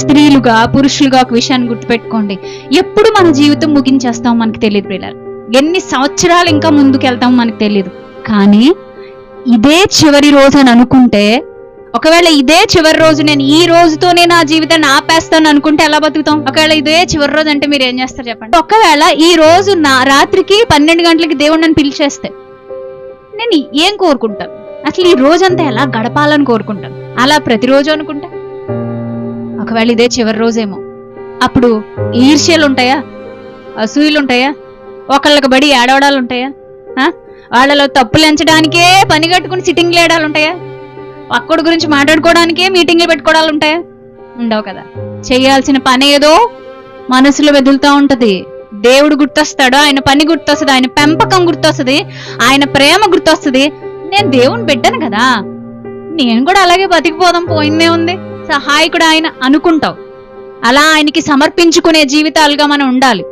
స్త్రీలుగా పురుషులుగా ఒక విషయాన్ని గుర్తుపెట్టుకోండి. ఎప్పుడు మన జీవితం ముగించేస్తాం మనకు తెలియదు పిల్లలు ఎన్ని సంవత్సరాలు ఇంకా ముందుకు వెళ్తాం మనకు తెలియదు కానీ ఇదే చివరి రోజు అని అనుకుంటే ఒకవేళ ఇదే చివరి రోజు నేను ఈ రోజుతోనే నా జీవితాన్ని ఆపేస్తాను అనుకుంటే ఎలా బతుకుతాం? ఒకవేళ ఇదే చివరి రోజు అంటే మీరు ఏం చేస్తారు చెప్పండి? ఒకవేళ ఈ రోజు నా రాత్రికి పన్నెండు గంటలకి దేవుడు నన్ను పిలిచేస్తే నేను ఏం కోరుకుంటాను? అసలు ఈ రోజంతా ఎలా గడపాలని కోరుకుంటాను? అలా ప్రతిరోజు అనుకుంటాను? ఒకవేళ ఇదే చివరి రోజేమో. అప్పుడు ఈర్ష్యలు ఉంటాయా అసూయలు ఉంటాయా ఒకళ్ళకి బడి ఏడవడాలు ఉంటాయా ఆ? వాళ్ళలో తప్పులు ఎంచడానికే పని కట్టుకుని సిట్టింగ్లు ఏడాలుంటాయా ఉంటాయా గురించి మాట్లాడుకోవడానికే మీటింగ్లు పెట్టుకోవడాలు ఉంటాయా ఉండవు కదా. చేయాల్సిన పని ఏదో మనసులో వెదులుతూ ఉంటది. దేవుడు గుర్తొస్తాడు ఆయన పని గుర్తొస్తుంది ఆయన పెంపకం గుర్తొస్తుంది ఆయన ప్రేమ గుర్తొస్తుంది. నేను దేవుని బిడ్డను కదా. నేను కూడా అలాగే బతికిపోదాం పోయిందే ఉంది. సహాయకుడు ఆయన అనుకుంటావు. అలా ఆయనకి సమర్పించుకునే జీవితాలుగా మనం ఉండాలి.